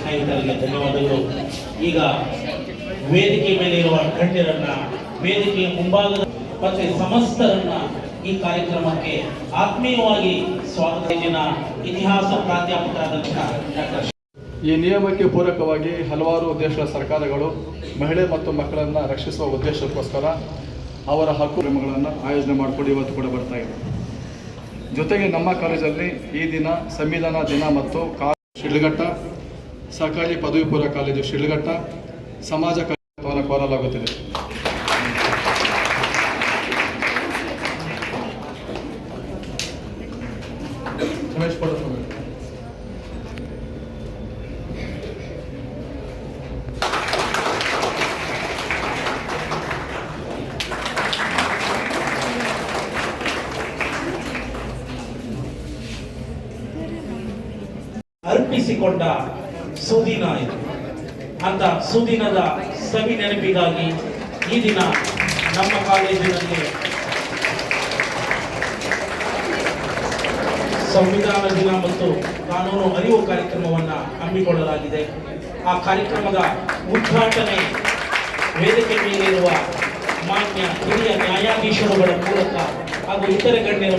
ಸ್ನೇಹಿತರಿಗೆ ಧನ್ಯವಾದಗಳು. ಈಗ ವೇದಿಕೆ ಮೇಲೆ ಇರುವ ಗಣ್ಯರನ್ನ, ವೇದಿಕೆಯ ಮುಂಭಾಗದ ಮತ್ತೆ ಸಮಸ್ತರನ್ನ ಈ ಕಾರ್ಯಕ್ರಮಕ್ಕೆ ಆತ್ಮೀಯವಾಗಿ ಸ್ವಾಗತ. ಇತಿಹಾಸ ಪ್ರಾಧ್ಯಾಪಕರಾದಂತಹ ಈ ನಿಯಮಕ್ಕೆ ಪೂರಕವಾಗಿ ಹಲವಾರು ದೇಶಗಳ ಸರ್ಕಾರಗಳು ಮಹಿಳೆ ಮತ್ತು ಮಕ್ಕಳನ್ನು ರಕ್ಷಿಸುವ ಉದ್ದೇಶಕ್ಕೋಸ್ಕರ ಅವರ ಹಕ್ಕು ಕ್ರಮಗಳನ್ನು ಆಯೋಜನೆ ಮಾಡಿಕೊಂಡು ಇವತ್ತು ಕೂಡ ಬರ್ತಾ ಇದೆ. ಜೊತೆಗೆ ನಮ್ಮ ಕಾಲೇಜಲ್ಲಿ ಈ ದಿನ ಸಂವಿಧಾನ ದಿನ ಮತ್ತು ಶಿಡ್ಲಘಟ್ಟ ಸರ್ಕಾರಿ ಪದವಿ ಪೂರ್ವ ಕಾಲೇಜು ಶಿಡ್ಲಘಟ್ಟ ಸಮಾಜ ಕಲ್ಯಾಣ ಕೋರಲಾಗುತ್ತಿದೆ. ಅರ್ಪಿಸಿಕೊಂಡ ಸುದಿನ ಇದು ಅಂತ ಸುದಿನದ ಸವಿ ನೆನಪಿಗಾಗಿ ಈ ದಿನ ನಮ್ಮ ಕಾಲೇಜಿನಲ್ಲಿ ಸಂವಿಧಾನ ದಿನ ಮತ್ತು ಕಾನೂನು ಅರಿವು ಕಾರ್ಯಕ್ರಮವನ್ನು ಹಮ್ಮಿಕೊಳ್ಳಲಾಗಿದೆ. ಆ ಕಾರ್ಯಕ್ರಮದ ಉದ್ಘಾಟನೆ ವೇದಿಕೆ ಮೇಲಿರುವ ಮಾನ್ಯ ಹಿರಿಯ ನ್ಯಾಯಾಧೀಶರುಗಳ ಮೂಲಕ ಹಾಗೂ ಇತರೆ ಗಣ್ಯರ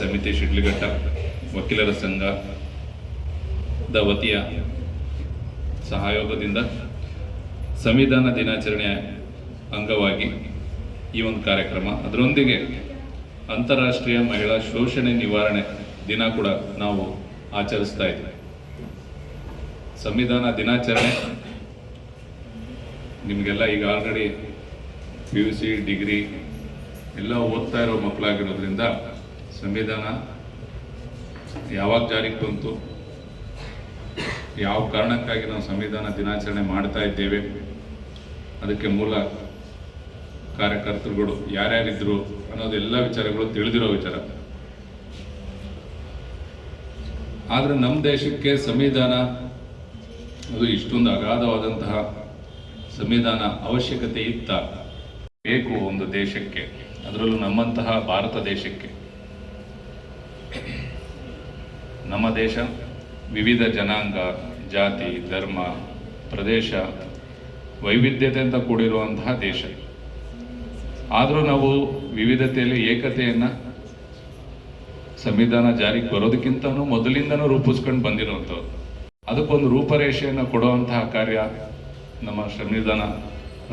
ಸಮಿತಿ ಶಿಡ್ಲಘಟ್ಟ. ವಕೀಲರ ಸಂಘದ ವತಿಯ ಸಹಯೋಗದಿಂದ ಸಂವಿಧಾನ ದಿನಾಚರಣೆಯ ಅಂಗವಾಗಿ ಈ ಒಂದು ಕಾರ್ಯಕ್ರಮ. ಅದರೊಂದಿಗೆ ಅಂತಾರಾಷ್ಟ್ರೀಯ ಮಹಿಳಾ ಶೋಷಣೆ ನಿವಾರಣೆ ದಿನ ಕೂಡ ನಾವು ಆಚರಿಸ್ತಾ ಇದ್ದೇವೆ ಸಂವಿಧಾನ ದಿನಾಚರಣೆ ನಿಮಗೆಲ್ಲ ಈಗ already P U C degree ಎಲ್ಲ ಓದ್ತಾ ಇರೋ ಮಕ್ಕಳಾಗಿರೋದ್ರಿಂದ ಸಂವಿಧಾನ ಯಾವಾಗ ಜಾರಿಗೆ ಬಂತು? ಯಾವ ಕಾರಣಕ್ಕಾಗಿ ನಾವು ಸಂವಿಧಾನ ದಿನಾಚರಣೆ ಮಾಡ್ತಾ ಇದ್ದೇವೆ? ಅದಕ್ಕೆ ಮೂಲ ಕಾರ್ಯಕರ್ತರುಗಳು ಯಾರ್ಯಾರಿದ್ರು ಅನ್ನೋದೆಲ್ಲ ವಿಚಾರಗಳು ತಿಳಿದಿರೋ ವಿಚಾರ. ಆದರೆ ನಮ್ಮ ದೇಶಕ್ಕೆ ಸಂವಿಧಾನ ಅದು ಇಷ್ಟೊಂದು ಅಗಾಧವಾದಂತಹ ಸಂವಿಧಾನ ಅವಶ್ಯಕತೆ ಇತ್ತ. ಬೇಕು ಒಂದು ದೇಶಕ್ಕೆ. ಅದರಲ್ಲೂ ನಮ್ಮಂತಹ ಭಾರತ ದೇಶಕ್ಕೆ. ನಮ್ಮ ದೇಶ ವಿವಿಧ ಜನಾಂಗ, ಜಾತಿ, ಧರ್ಮ, ಪ್ರದೇಶ ವೈವಿಧ್ಯತೆಯಿಂದ ಕೂಡಿರುವಂತಹ ದೇಶ. ಆದರೂ ನಾವು ವಿವಿಧತೆಯಲ್ಲಿ ಏಕತೆಯನ್ನು, ಸಂವಿಧಾನ ಜಾರಿಗೆ ಬರೋದಕ್ಕಿಂತನೂ ಮೊದಲಿಂದನೂ ರೂಪಿಸ್ಕೊಂಡು ಬಂದಿರುವಂಥವ್ರು ಅದಕ್ಕೊಂದು ರೂಪರೇಷೆಯನ್ನು ಕೊಡುವಂತಹ ಕಾರ್ಯ ನಮ್ಮ ಸಂವಿಧಾನ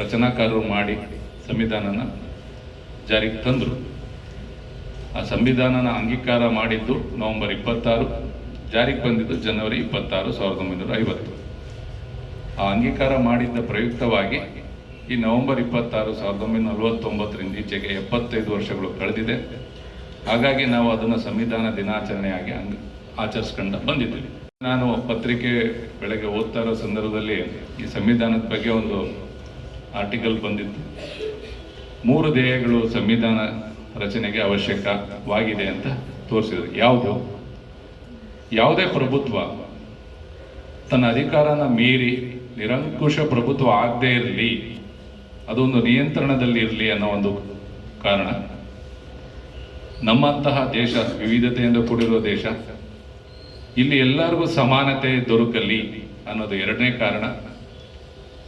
ರಚನಾಕಾರರು ಮಾಡಿ ಸಂವಿಧಾನನ ಜಾರಿಗೆ ತಂದರು. ಆ ಸಂವಿಧಾನನ ಅಂಗೀಕಾರ ಮಾಡಿದ್ದು ನವೆಂಬರ್ ಇಪ್ಪತ್ತಾರು. ಜಾರಿಗೆ ಬಂದಿದ್ದು ಜನವರಿ ಇಪ್ಪತ್ತಾರು, ಸಾವಿರದ ಒಂಬೈನೂರ ಐವತ್ತು. ಆ ಅಂಗೀಕಾರ ಮಾಡಿದ್ದ ಪ್ರಯುಕ್ತವಾಗಿ ಈ ನವೆಂಬರ್ ಇಪ್ಪತ್ತಾರು, ಸಾವಿರದ ಒಂಬೈನೂರ ನಲವತ್ತೊಂಬತ್ತರಿಂದ ಈಚೆಗೆ ಎಪ್ಪತ್ತೈದು ವರ್ಷಗಳು ಕಳೆದಿದೆ. ಹಾಗಾಗಿ ನಾವು ಅದನ್ನು ಸಂವಿಧಾನ ದಿನಾಚರಣೆಯಾಗಿ ಅಂಗ, ಆಚರಿಸ್ಕೊಂಡು ಬಂದಿದ್ದೀವಿ. ನಾನು ಪತ್ರಿಕೆ ಬೆಳಗ್ಗೆ ಓದ್ತಾ ಇರೋ ಸಂದರ್ಭದಲ್ಲಿ ಈ ಸಂವಿಧಾನದ ಬಗ್ಗೆ ಒಂದು ಆರ್ಟಿಕಲ್ ಬಂದಿತ್ತು. ಮೂರು ಧ್ಯೇಯಗಳು ಸಂವಿಧಾನ ರಚನೆಗೆ ಅವಶ್ಯಕವಾಗಿದೆ ಅಂತ ತೋರಿಸಿದ್ರು. ಯಾವುದು? ಯಾವುದೇ ಪ್ರಭುತ್ವ ತನ್ನ ಅಧಿಕಾರನ ಮೀರಿ ನಿರಂಕುಶ ಪ್ರಭುತ್ವ ಆಗದೇ ಇರಲಿ, ಅದೊಂದು ನಿಯಂತ್ರಣದಲ್ಲಿ ಇರಲಿ ಅನ್ನೋ ಒಂದು ಕಾರಣ. ನಮ್ಮಂತಹ ದೇಶ, ವಿವಿಧತೆಯಿಂದ ಕೂಡಿರುವ ದೇಶ, ಇಲ್ಲಿ ಎಲ್ಲರಿಗೂ ಸಮಾನತೆ ದೊರಕಲಿ ಅನ್ನೋದು ಎರಡನೇ ಕಾರಣ.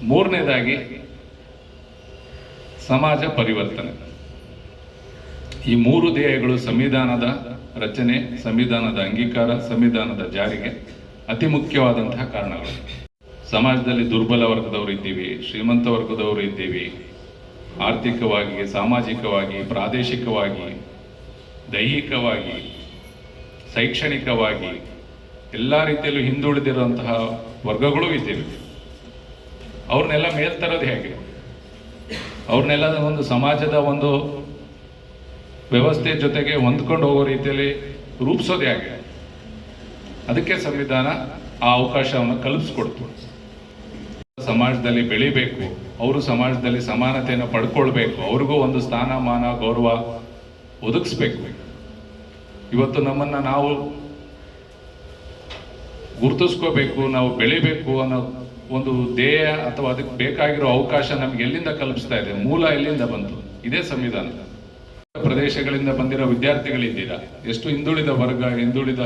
ಮೂರನೇದಾಗಿ, ಸಮಾಜ ಪರಿವರ್ತನೆ. ಈ ಮೂರು ಧ್ಯೇಯಗಳು ಸಂವಿಧಾನದ ರಚನೆ, ಸಂವಿಧಾನದ ಅಂಗೀಕಾರ, ಸಂವಿಧಾನದ ಜಾರಿಗೆ ಅತಿ ಮುಖ್ಯವಾದಂತಹ ಕಾರಣಗಳು. ಸಮಾಜದಲ್ಲಿ ದುರ್ಬಲ ವರ್ಗದವರು ಇದ್ದೀವಿ, ಶ್ರೀಮಂತ ವರ್ಗದವರು ಇದ್ದೀವಿ. ಆರ್ಥಿಕವಾಗಿ, ಸಾಮಾಜಿಕವಾಗಿ, ಪ್ರಾದೇಶಿಕವಾಗಿ, ದೈಹಿಕವಾಗಿ, ಶೈಕ್ಷಣಿಕವಾಗಿ ಎಲ್ಲ ರೀತಿಯಲ್ಲೂ ಹಿಂದುಳಿದಿರುವಂತಹ ವರ್ಗಗಳು ಇದ್ದೀವಿ. ಅವ್ರನ್ನೆಲ್ಲ ಮೇಲ್ತರೋದು ಹೇಗೆ ಅವ್ರನ್ನೆಲ್ಲ ಒಂದು ಸಮಾಜದ ಒಂದು ವ್ಯವಸ್ಥೆ ಜೊತೆಗೆ ಹೊಂದ್ಕೊಂಡು ಹೋಗೋ ರೀತಿಯಲ್ಲಿ ರೂಪಿಸೋದು ಆಗಿದೆ. ಅದಕ್ಕೆ ಸಂವಿಧಾನ ಆ ಅವಕಾಶವನ್ನು ಕಲ್ಪಿಸ್ಕೊಡ್ತು. ಸಮಾಜದಲ್ಲಿ ಬೆಳಿಬೇಕು, ಅವರು ಸಮಾಜದಲ್ಲಿ ಸಮಾನತೆಯನ್ನು ಪಡ್ಕೊಳ್ಬೇಕು, ಅವ್ರಿಗೂ ಒಂದು ಸ್ಥಾನಮಾನ, ಗೌರವ ಒದಗಿಸ್ಬೇಕು. ಇವತ್ತು ನಮ್ಮನ್ನ ನಾವು ಗುರುತಿಸ್ಕೋಬೇಕು, ನಾವು ಬೆಳಿಬೇಕು ಅನ್ನೋ ಒಂದು ಧ್ಯೇಯ ಅಥವಾ ಅದಕ್ಕೆ ಬೇಕಾಗಿರೋ ಅವಕಾಶ ನಮ್ಗೆ ಎಲ್ಲಿಂದ ಕಲ್ಪಿಸ್ತಾ ಇದೆ? ಮೂಲ ಎಲ್ಲಿಂದ ಬಂತು? ಇದೇ ಸಂವಿಧಾನ. ಪ್ರದೇಶಗಳಿಂದ ಬಂದಿರೋ ವಿದ್ಯಾರ್ಥಿಗಳಿದ್ದೀರಾ? ಎಷ್ಟು ಹಿಂದುಳಿದ ವರ್ಗ, ಹಿಂದುಳಿದ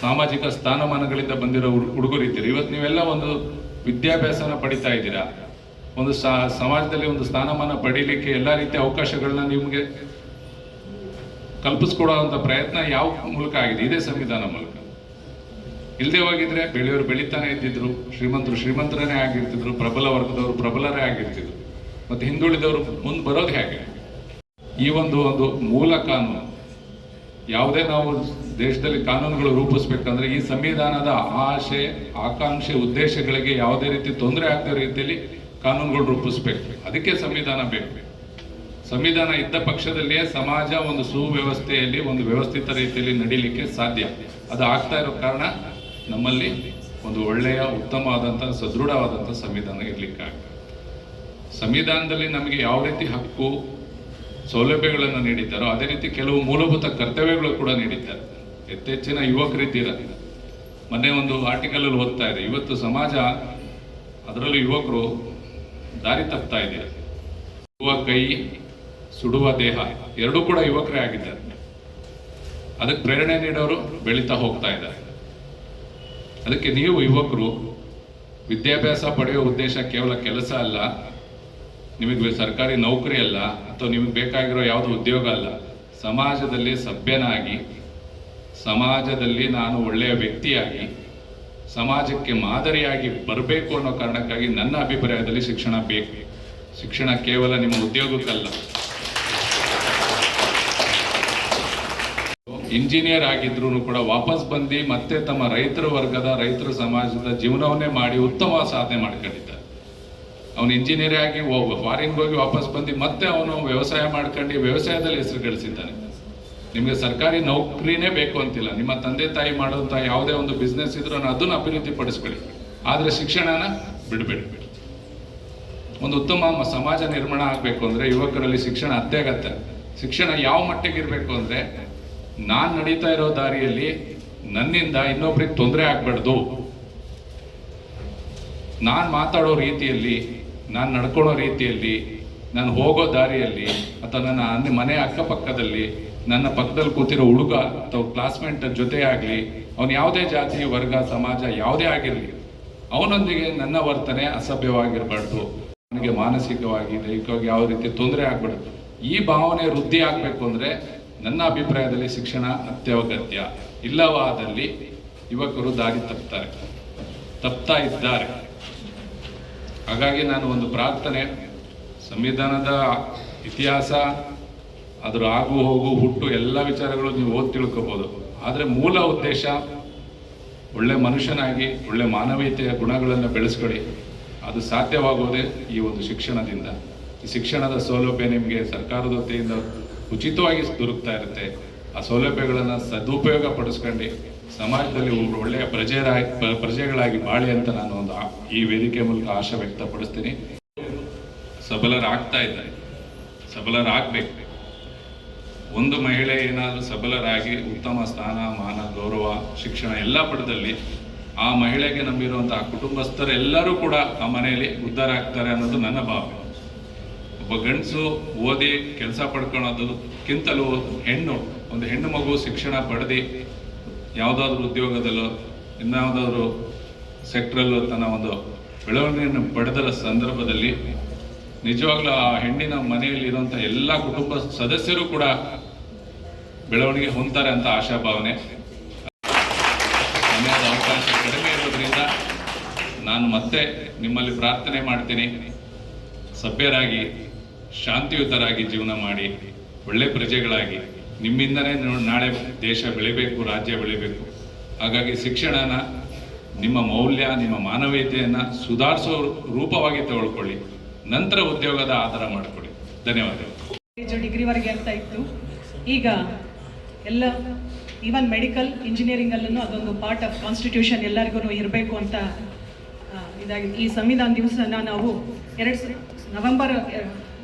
ಸಾಮಾಜಿಕ ಸ್ಥಾನಮಾನಗಳಿಂದ ಬಂದಿರೋ ಹುಡ್- ಹುಡುಗರಿದ್ದೀರಿ? ಇವತ್ತು ನೀವೆಲ್ಲ ಒಂದು ವಿದ್ಯಾಭ್ಯಾಸನ ಪಡಿತಾ ಇದ್ದೀರಾ? ಒಂದು ಸಮಾಜದಲ್ಲಿ ಒಂದು ಸ್ಥಾನಮಾನ ಪಡೀಲಿಕ್ಕೆ ಎಲ್ಲ ರೀತಿಯ ಅವಕಾಶಗಳನ್ನ ನಿಮಗೆ ಕಲ್ಪಿಸ್ಕೊಡುವಂಥ ಪ್ರಯತ್ನ ಯಾವ ಮೂಲಕ ಆಗಿದೆ? ಇದೇ ಸಂವಿಧಾನ ಮೂಲಕ. ಇಲ್ಲದೆ ಹೋಗಿದ್ರೆ ಬೆಳೆಯವರು ಬೆಳಿತಾನೆ ಇದ್ದಿದ್ರು, ಶ್ರೀಮಂತರು ಶ್ರೀಮಂತರೇ ಆಗಿರ್ತಿದ್ರು, ಪ್ರಬಲ ವರ್ಗದವರು ಪ್ರಬಲರೇ ಆಗಿರ್ತಿದ್ರು. ಮತ್ತೆ ಹಿಂದುಳಿದವರು ಮುಂದೆ ಬರೋದು ಹೇಗೆ? ಈ ಒಂದು ಒಂದು ಮೂಲ ಕಾನೂನು, ಯಾವುದೇ ನಾವು ದೇಶದಲ್ಲಿ ಕಾನೂನುಗಳು ರೂಪಿಸ್ಬೇಕಂದ್ರೆ ಈ ಸಂವಿಧಾನದ ಆಶೆ, ಆಕಾಂಕ್ಷೆ, ಉದ್ದೇಶಗಳಿಗೆ ಯಾವುದೇ ರೀತಿ ತೊಂದರೆ ಆಗದ ರೀತಿಯಲ್ಲಿ ಕಾನೂನುಗಳು ರೂಪಿಸ್ಬೇಕು. ಅದಕ್ಕೆ ಸಂವಿಧಾನ ಬೇಕು. ಸಂವಿಧಾನ ಇದ್ದ ಪಕ್ಷದಲ್ಲಿಯೇ ಸಮಾಜ ಒಂದು ಸುವ್ಯವಸ್ಥೆಯಲ್ಲಿ, ಒಂದು ವ್ಯವಸ್ಥಿತ ರೀತಿಯಲ್ಲಿ ನಡೀಲಿಕ್ಕೆ ಸಾಧ್ಯ. ಅದು ಆಗ್ತಾ ಇರೋ ಕಾರಣ ನಮ್ಮಲ್ಲಿ ಒಂದು ಒಳ್ಳೆಯ, ಉತ್ತಮವಾದಂಥ, ಸದೃಢವಾದಂಥ ಸಂವಿಧಾನ ಇರ್ಲಿಕ್ಕಾಗ ಸಂವಿಧಾನದಲ್ಲಿ ನಮಗೆ ಯಾವ ರೀತಿ ಹಕ್ಕು ಸೌಲಭ್ಯಗಳನ್ನು ನೀಡಿದ್ದಾರೋ. ಅದೇ ರೀತಿ ಕೆಲವು ಮೂಲಭೂತ ಕರ್ತವ್ಯಗಳು ಕೂಡ ನೀಡಿದ್ದಾರೆ. ಯಥೇಚ್ಚಿನ ಯುವಕರಿದ್ದೀರ? ಮೊನ್ನೆ ಒಂದು ಆರ್ಟಿಕಲ್ ಅಲ್ಲಿ ಓದ್ತಾ ಇದೆ ಇವತ್ತು ಸಮಾಜ, ಅದರಲ್ಲೂ ಯುವಕರು ದಾರಿ ತಪ್ತಾ ಇದೆ. ಯುವ ಕೈ ಸುಡುವ ದೇಹ. ಎರಡೂ ಕೂಡ ಯುವಕರೇ ಆಗಿದ್ದಾರೆ. ಅದಕ್ಕೆ ಪ್ರೇರಣೆ ನೀಡೋರು ಬೆಳೀತಾ ಹೋಗ್ತಾ ಇದ್ದಾರೆ. ಅದಕ್ಕೆ ನೀವು ಯುವಕರು ವಿದ್ಯಾಭ್ಯಾಸ ಪಡೆಯುವ ಉದ್ದೇಶ ಕೇವಲ ಕೆಲಸ ಅಲ್ಲ. ನಿಮಗೆ ಸರ್ಕಾರಿ ನೌಕರಿ ಅಲ್ಲ. ಅಥವಾ ನಿಮಗೆ ಬೇಕಾಗಿರೋ ಯಾವುದೋ ಉದ್ಯೋಗ ಅಲ್ಲ, ಸಮಾಜದಲ್ಲಿ ಸಭ್ಯನಾಗಿ, ಸಮಾಜದಲ್ಲಿ ನಾನು ಒಳ್ಳೆಯ ವ್ಯಕ್ತಿಯಾಗಿ, ಸಮಾಜಕ್ಕೆ ಮಾದರಿಯಾಗಿ ಬರಬೇಕು ಅನ್ನೋ ಕಾರಣಕ್ಕಾಗಿ ನನ್ನ ಅಭಿಪ್ರಾಯದಲ್ಲಿ ಶಿಕ್ಷಣ ಬೇಕು. ಶಿಕ್ಷಣ ಕೇವಲ ನಿಮ್ಮ ಉದ್ಯೋಗಕ್ಕಲ್ಲ. ಇಂಜಿನಿಯರ್ ಆಗಿದ್ರು ಕೂಡ ವಾಪಸ್ ಬಂದು ಮತ್ತೆ ತಮ್ಮ ರೈತರ ವರ್ಗದ ರೈತರ ಸಮಾಜದ ಜೀವನವನ್ನೇ ಮಾಡಿ ಉತ್ತಮ ಸಾಧನೆ ಮಾಡ್ಕೊಂಡಿದ್ದಾರೆ. ಅವನು ಇಂಜಿನಿಯರ್ ಆಗಿ ಫಾರಿನ್ ಹೋಗಿ ವಾಪಸ್ ಬಂದು ಮತ್ತೆ ಅವನು ವ್ಯವಸಾಯ ಮಾಡ್ಕೊಂಡು ವ್ಯವಸಾಯದಲ್ಲಿ ಹೆಸರು ಗಳಿಸಿದ್ದಾನೆ. ನಿಮಗೆ ಸರ್ಕಾರಿ ನೌಕರಿನೇ ಬೇಕು ಅಂತಿಲ್ಲ. ನಿಮ್ಮ ತಂದೆ ತಾಯಿ ಮಾಡುವಂಥ ಯಾವುದೇ ಒಂದು ಬಿಸ್ನೆಸ್ ಇದ್ರೂ ಅದನ್ನು ಅಭಿವೃದ್ಧಿ ಪಡಿಸ್ಬೇಡಿ. ಆದರೆ ಶಿಕ್ಷಣನ ಬಿಡಬೇಡಿ. ಒಂದು ಉತ್ತಮ ಸಮಾಜ ನಿರ್ಮಾಣ ಆಗಬೇಕು ಅಂದರೆ ಯುವಕರಲ್ಲಿ ಶಿಕ್ಷಣ ಅತ್ಯಗತ್ಯ. ಶಿಕ್ಷಣ ಯಾವ ಮಟ್ಟಿಗೆ ಇರಬೇಕು ಅಂದರೆ ನಾನು ನಡೀತಾ ಇರೋ ದಾರಿಯಲ್ಲಿ ನನ್ನಿಂದ ಇನ್ನೊಬ್ರಿಗೆ ತೊಂದರೆ ಆಗಬಾರ್ದು. ನಾನು ಮಾತಾಡೋ ರೀತಿಯಲ್ಲಿ ನಾನು ನಡ್ಕೊಳ್ಳೋ ರೀತಿಯಲ್ಲಿ, ನಾನು ಹೋಗೋ ದಾರಿಯಲ್ಲಿ ಅಥವಾ ನನ್ನ ಮನೆ ಅಕ್ಕಪಕ್ಕದಲ್ಲಿ ನನ್ನ ಪಕ್ಕದಲ್ಲಿ ಕೂತಿರೋ ಹುಡುಗ ಅಥವಾ ಕ್ಲಾಸ್ಮೇಟ್ ಜೊತೆ ಆಗಲಿ, ಅವನು ಯಾವುದೇ ಜಾತಿ, ವರ್ಗ, ಸಮಾಜ ಯಾವುದೇ ಆಗಿರಲಿ, ಅವನೊಂದಿಗೆ ನನ್ನ ವರ್ತನೆ ಅಸಭ್ಯವಾಗಿರಬಾರ್ದು. ಅವನಿಗೆ ಮಾನಸಿಕವಾಗಿ, ದೈಹಿಕವಾಗಿ ಯಾವ ರೀತಿ ತೊಂದರೆ ಆಗ್ಬಾರ್ದು. ಈ ಭಾವನೆ ವೃದ್ಧಿ ಆಗಬೇಕು ಅಂದರೆ ನನ್ನ ಅಭಿಪ್ರಾಯದಲ್ಲಿ ಶಿಕ್ಷಣ ಅತ್ಯಗತ್ಯ. ಇಲ್ಲವಾದಲ್ಲಿ ಯುವಕರು ದಾರಿ ತಪ್ತಾರೆ, ತಪ್ತಾ ಇದ್ದಾರೆ. ಹಾಗಾಗಿ ನಾನು ಒಂದು ಪ್ರಾರ್ಥನೆ, ಸಂವಿಧಾನದ ಇತಿಹಾಸ, ಅದರ ಆಗು ಹೋಗು ಹುಟ್ಟು ಎಲ್ಲ ವಿಚಾರಗಳು ನೀವು ಓದಿ ತಿಳ್ಕೊಬೋದು. ಆದರೆ ಮೂಲ ಉದ್ದೇಶ ಒಳ್ಳೆ ಮನುಷ್ಯನಾಗಿ, ಒಳ್ಳೆ ಮಾನವೀಯತೆಯ ಗುಣಗಳನ್ನು ಬೆಳೆಸ್ಕೊಳ್ಳಿ. ಅದು ಸಾಧ್ಯವಾಗುವುದೇ ಈ ಒಂದು ಶಿಕ್ಷಣದಿಂದ. ಈ ಶಿಕ್ಷಣದ ಸೌಲಭ್ಯ ನಿಮಗೆ ಸರ್ಕಾರದ ವತಿಯಿಂದ ಉಚಿತವಾಗಿ ದೊರಕ್ತಾ ಇರುತ್ತೆ. ಆ ಸೌಲಭ್ಯಗಳನ್ನು ಸದುಪಯೋಗ ಪಡಿಸ್ಕೊಂಡು. ಸಮಾಜದಲ್ಲಿ ಒಬ್ಬರು ಒಳ್ಳೆಯ ಪ್ರಜೆರಾಗಿ ಪ್ರ- ಪ್ರಜೆಗಳಾಗಿ ಬಾಳಿ ಅಂತ ನಾನು ಒಂದು ಈ ವೇದಿಕೆ ಮೂಲಕ ಆಶೆ ವ್ಯಕ್ತಪಡಿಸ್ತೀನಿ. ಸಬಲರಾಗ್ತಾ ಇದ್ದಾರೆ. ಸಬಲರಾಗಬೇಕು. ಒಂದು ಮಹಿಳೆ ಏನಾದರೂ ಸಬಲರಾಗಿ ಉತ್ತಮ ಸ್ಥಾನ, ಮಾನ, ಗೌರವ, ಶಿಕ್ಷಣ ಎಲ್ಲ ಪಡೆದಲ್ಲಿ ಆ ಮಹಿಳೆಗೆ ನಂಬಿರುವಂತಹ ಕುಟುಂಬಸ್ಥರೆಲ್ಲರೂ ಕೂಡ ಆ ಮನೆಯಲ್ಲಿ ಉದ್ಧಾರ ಆಗ್ತಾರೆ ಅನ್ನೋದು ನನ್ನ ಭಾವನೆ. ಒಬ್ಬ ಗಂಡಸು ಓದಿ ಕೆಲಸ ಪಡ್ಕೊಳೋದಕ್ಕಿಂತಲೂ ಹೆಣ್ಣು, ಒಂದು ಹೆಣ್ಣು ಮಗು ಶಿಕ್ಷಣ ಪಡೆದು ಯಾವುದಾದ್ರೂ ಉದ್ಯೋಗದಲ್ಲೋ, ಇನ್ಯಾವುದಾದ್ರೂ ಸೆಕ್ಟ್ರಲ್ಲೋ ತನ್ನ ಒಂದು ಬೆಳವಣಿಗೆಯನ್ನು ಪಡೆದ ಸಂದರ್ಭದಲ್ಲಿ ನಿಜವಾಗ್ಲೂ ಆ ಹೆಣ್ಣಿನ ಮನೆಯಲ್ಲಿರುವಂಥ ಎಲ್ಲ ಕುಟುಂಬ ಸದಸ್ಯರು ಕೂಡ ಬೆಳವಣಿಗೆ ಹೊಂದ್ತಾರೆ ಅಂತ ಆಶಾಭಾವನೆ. ಸಮಯದ ಅವಕಾಶ ಕಡಿಮೆ ಇರೋದ್ರಿಂದ ನಾನು ಮತ್ತೆ ನಿಮ್ಮಲ್ಲಿ ಪ್ರಾರ್ಥನೆ ಮಾಡ್ತೀನಿ. ಸಭ್ಯರಾಗಿ, ಶಾಂತಿಯುತರಾಗಿ ಜೀವನ ಮಾಡಿ, ಒಳ್ಳೆ ಪ್ರಜೆಗಳಾಗಿ. ನಿಮ್ಮಿಂದನೇ ನಾಳೆ ದೇಶ ಬೆಳಿಬೇಕು, ರಾಜ್ಯ ಬೆಳಿಬೇಕು. ಹಾಗಾಗಿ ಶಿಕ್ಷಣನ ನಿಮ್ಮ ಮೌಲ್ಯ, ನಿಮ್ಮ ಮಾನವೀಯತೆಯನ್ನು ಸುಧಾರಿಸೋ ರೂಪವಾಗಿ ತಗೊಳ್ಕೊಳ್ಳಿ. ನಂತರ ಉದ್ಯೋಗದ ಆಧಾರ ಮಾಡಿಕೊಳ್ಳಿ. ಧನ್ಯವಾದಗಳು. ಡಿಗ್ರಿವರೆಗೆ ಅಂತ ಇತ್ತು. ಈಗ ಎಲ್ಲ ಈವನ್ ಮೆಡಿಕಲ್ ಇಂಜಿನಿಯರಿಂಗಲ್ಲೂ ಅದೊಂದು ಪಾರ್ಟ್ ಆಫ್ ಕಾನ್ಸ್ಟಿಟ್ಯೂಷನ್ ಎಲ್ಲರಿಗೂ ಇರಬೇಕು ಅಂತ ಇದಾಗಿ ಈ ಸಂವಿಧಾನ ದಿವಸನ ನಾವು ಎರಡು ನವೆಂಬರ್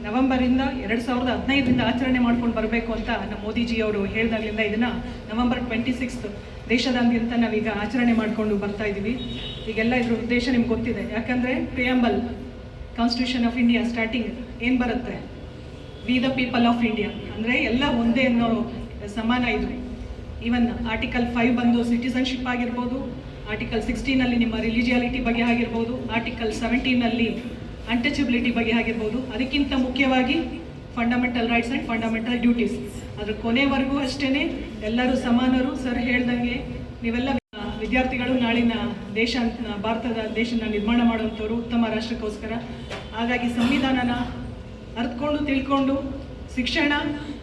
ನವೆಂಬರಿಂದ ಎರಡು ಸಾವಿರದ ಹದಿನೈದರಿಂದ ಆಚರಣೆ ಮಾಡ್ಕೊಂಡು ಬರಬೇಕು ಅಂತ ನಮ್ಮ ಮೋದಿಜಿಯವರು ಹೇಳಿದಾಗಲಿಂದ ಇದನ್ನು ನವೆಂಬರ್ ಟ್ವೆಂಟಿ ಸಿಕ್ಸ್ತ್ ದೇಶದಾದ್ಯಂತ ನಾವೀಗ ಆಚರಣೆ ಮಾಡಿಕೊಂಡು ಬರ್ತಾ ಇದ್ದೀವಿ ಈಗೆಲ್ಲ ಇದ್ರ ಉದ್ದೇಶ ನಿಮ್ಗೆ ಗೊತ್ತಿದೆ. ಯಾಕಂದರೆ preamble constitution of India starting ಏನು ಬರುತ್ತೆ? We the people of India ಅಂದರೆ ಎಲ್ಲ ಒಂದೇ ಅನ್ನೋ ಸಮಾನ ಇದು. ಈವನ್ ಆರ್ಟಿಕಲ್ ಫೈವ್ ಬಂದು ಸಿಟಿಸನ್ಶಿಪ್ ಆಗಿರ್ಬೋದು ಆರ್ಟಿಕಲ್ ಸಿಕ್ಸ್ಟೀನಲ್ಲಿ ನಿಮ್ಮ ರಿಲಿಜಿಯಾಲಿಟಿ ಬಗ್ಗೆ ಆಗಿರ್ಬೋದು ಆರ್ಟಿಕಲ್ ಸೆವೆಂಟೀನಲ್ಲಿ ಅನ್ಟಚಬಿಲಿಟಿ ಬಗ್ಗೆ ಆಗಿರ್ಬೋದು. ಅದಕ್ಕಿಂತ ಮುಖ್ಯವಾಗಿ fundamental rights and fundamental duties ಅದ್ರ ಕೊನೆವರೆಗೂ ಅಷ್ಟೇ ಎಲ್ಲರೂ ಸಮಾನರು. ಸರ್ ಹೇಳ್ದಂಗೆ ನೀವೆಲ್ಲ ವಿದ್ಯಾರ್ಥಿಗಳು ನಾಳಿನ ದೇಶ ಭಾರತದ ದೇಶನ ನಿರ್ಮಾಣ ಮಾಡುವಂಥವ್ರು ಉತ್ತಮ ರಾಷ್ಟ್ರಕ್ಕೋಸ್ಕರ. ಹಾಗಾಗಿ ಸಂವಿಧಾನನ ಅರ್ಥಕೊಂಡು ತಿಳ್ಕೊಂಡು ಶಿಕ್ಷಣ,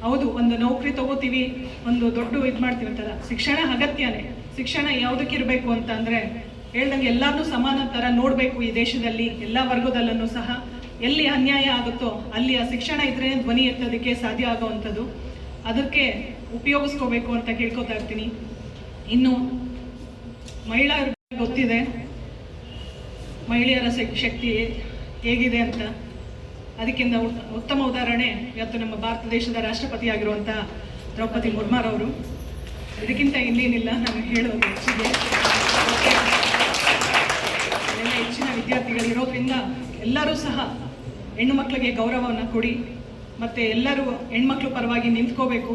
ಹೌದು, ಒಂದು ನೌಕರಿ ತಗೋತೀವಿ, ಒಂದು ದೊಡ್ಡ ಇದು ಮಾಡ್ತೀವಿ ಅಂತಲ್ಲ ಶಿಕ್ಷಣ ಅಗತ್ಯನೇ. ಶಿಕ್ಷಣ ಯಾವುದಕ್ಕಿರಬೇಕು ಅಂತ ಅಂದರೆ ಹೇಳ್ದಂಗೆ ಎಲ್ಲರನ್ನೂ ಸಮಾನ ಥರ ನೋಡಬೇಕು ಈ ದೇಶದಲ್ಲಿ, ಎಲ್ಲ ವರ್ಗದಲ್ಲೂ ಸಹ ಎಲ್ಲಿ ಅನ್ಯಾಯ ಆಗುತ್ತೋ ಅಲ್ಲಿ ಆ ಶಿಕ್ಷಣ ಇದ್ರೆ ಧ್ವನಿ ಎತ್ತೋದಕ್ಕೆ ಸಾಧ್ಯ ಆಗೋವಂಥದ್ದು. ಅದಕ್ಕೆ ಉಪಯೋಗಿಸ್ಕೋಬೇಕು ಅಂತ ಕೇಳ್ಕೊತಾ ಇರ್ತೀನಿ. ಇನ್ನು ಮಹಿಳೆಯರ ಗೊತ್ತಿದೆ. ಮಹಿಳೆಯರ ಶಕ್ತಿ ಹೇಗಿದೆ ಅಂತ. ಅದಕ್ಕಿಂತ ಉತ್- ಉತ್ತಮ ಉದಾಹರಣೆ ಇವತ್ತು ನಮ್ಮ ಭಾರತ ದೇಶದ ರಾಷ್ಟ್ರಪತಿ ಆಗಿರುವಂಥ ದ್ರೌಪದಿ ಮುರ್ಮಾರವರು ಇದಕ್ಕಿಂತ ಇನ್ನೇನಿಲ್ಲ ನಾನು ಹೇಳೋದು ವಿದ್ಯಾರ್ಥಿಗಳಿರೋದ್ರಿಂದ ಎಲ್ಲರೂ ಸಹ ಹೆಣ್ಣು ಮಕ್ಕಳಿಗೆ ಗೌರವವನ್ನು ಕೊಡಿ, ಮತ್ತು ಎಲ್ಲರೂ ಹೆಣ್ಮಕ್ಳು ಪರವಾಗಿ ನಿಂತ್ಕೋಬೇಕು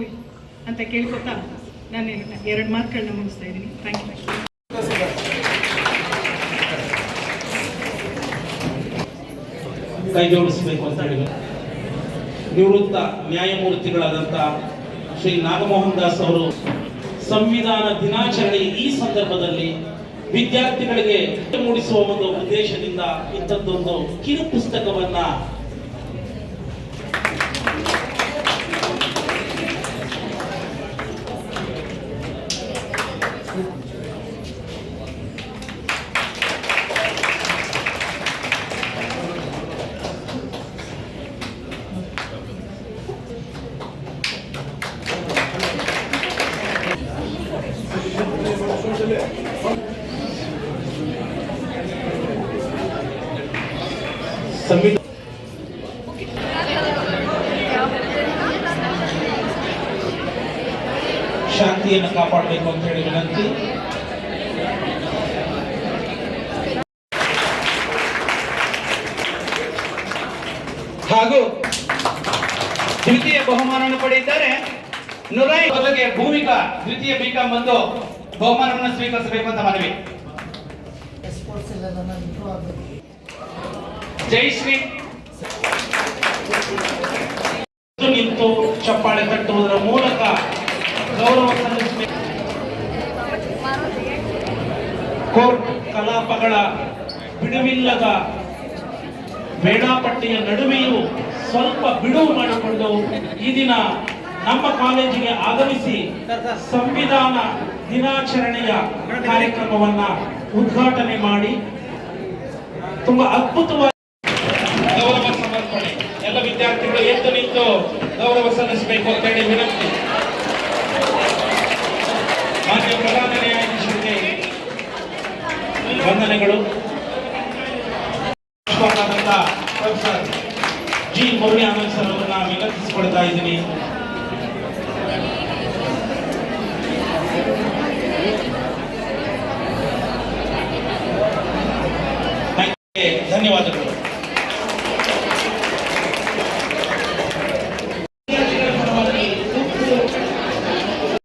ಅಂತ ಕೇಳ್ಕೊತಾ ನಾನು ಎರಡು ಮಾತುಗಳನ್ನ ಮುಗಿಸ್ತಾ ಇದ್ದೀನಿ. ಥ್ಯಾಂಕ್ ಯು ಅಂತ ಹೇಳಿದ್ರು. ನಿವೃತ್ತ ನ್ಯಾಯಮೂರ್ತಿಗಳಾದಂಥ ಶ್ರೀ ನಾಗಮೋಹನ್ ದಾಸ್ ಅವರು ಸಂವಿಧಾನ ದಿನಾಚರಣೆ ಈ ಸಂದರ್ಭದಲ್ಲಿ ವಿದ್ಯಾರ್ಥಿಗಳಿಗೆ ಮೂಡಿಸುವ ಒಂದು ಉದ್ದೇಶದಿಂದ ಇಂಥದ್ದೊಂದು ಕಿರು ಪುಸ್ತಕವನ್ನ ಸಂವಿಧಾನ ಶಾಂತಿಯನ್ನು ಕಾಪಾಡಬೇಕು ಅಂತ ಹೇಳಿ ವಿನಂತಿ. ಹಾಗೂ ದ್ವಿತೀಯ ಬಹುಮಾನವನ್ನು ಪಡೆದಿದ್ದಾರೆ ನುರೈ ಬದಲಿಗೆ ಭೂಮಿಕಾ ದ್ವಿತೀಯ ಬಿಕಾಂ ಬಂದು ಬಹುಮಾನವನ್ನು ಸ್ವೀಕರಿಸಬೇಕು ಅಂತ ಮನವಿ. ಜಯಶ್ರೀ ಶ್ರೀ. ನಿಂತು ಚಪ್ಪಾಳೆ ತಟ್ಟುವುದರ ಮೂಲಕ ಗೌರವ ಕೋರ್ಟ್ ಕಲಾಪಗಳ ಬಿಡುವಿಲ್ಲದ ವೇಳಾಪಟ್ಟಿಯ ನಡುವೆಯೂ ಸ್ವಲ್ಪ ಬಿಡುವು ಮಾಡಿಕೊಂಡು ಈ ದಿನ ನಮ್ಮ ಕಾಲೇಜಿಗೆ ಆಗಮಿಸಿ ಸಂವಿಧಾನ ದಿನಾಚರಣೆಯ ಕಾರ್ಯಕ್ರಮವನ್ನ ಉದ್ಘಾಟನೆ ಮಾಡಿ. ತುಂಬಾ ಅದ್ಭುತವಾಗಿ ಗೌರವ ಸಮರ್ಪಣೆ ಎಲ್ಲ ವಿದ್ಯಾರ್ಥಿಗಳು ನಿಂತು ಗೌರವ ಸಲ್ಲಿಸಬೇಕು ಅಂತ ಹೇಳಿ ವಿನಂತಿ. ಮಾನ್ಯ ಪ್ರಧಾನ ನ್ಯಾಯಾಧೀಶರಿಗೆ ವಂದನೆಗಳು. Professor G. Murali Anand sir ಅವರನ್ನ ವಿನಂತಿಸಿಕೊಳ್ತಾ ಇದ್ದೀನಿ.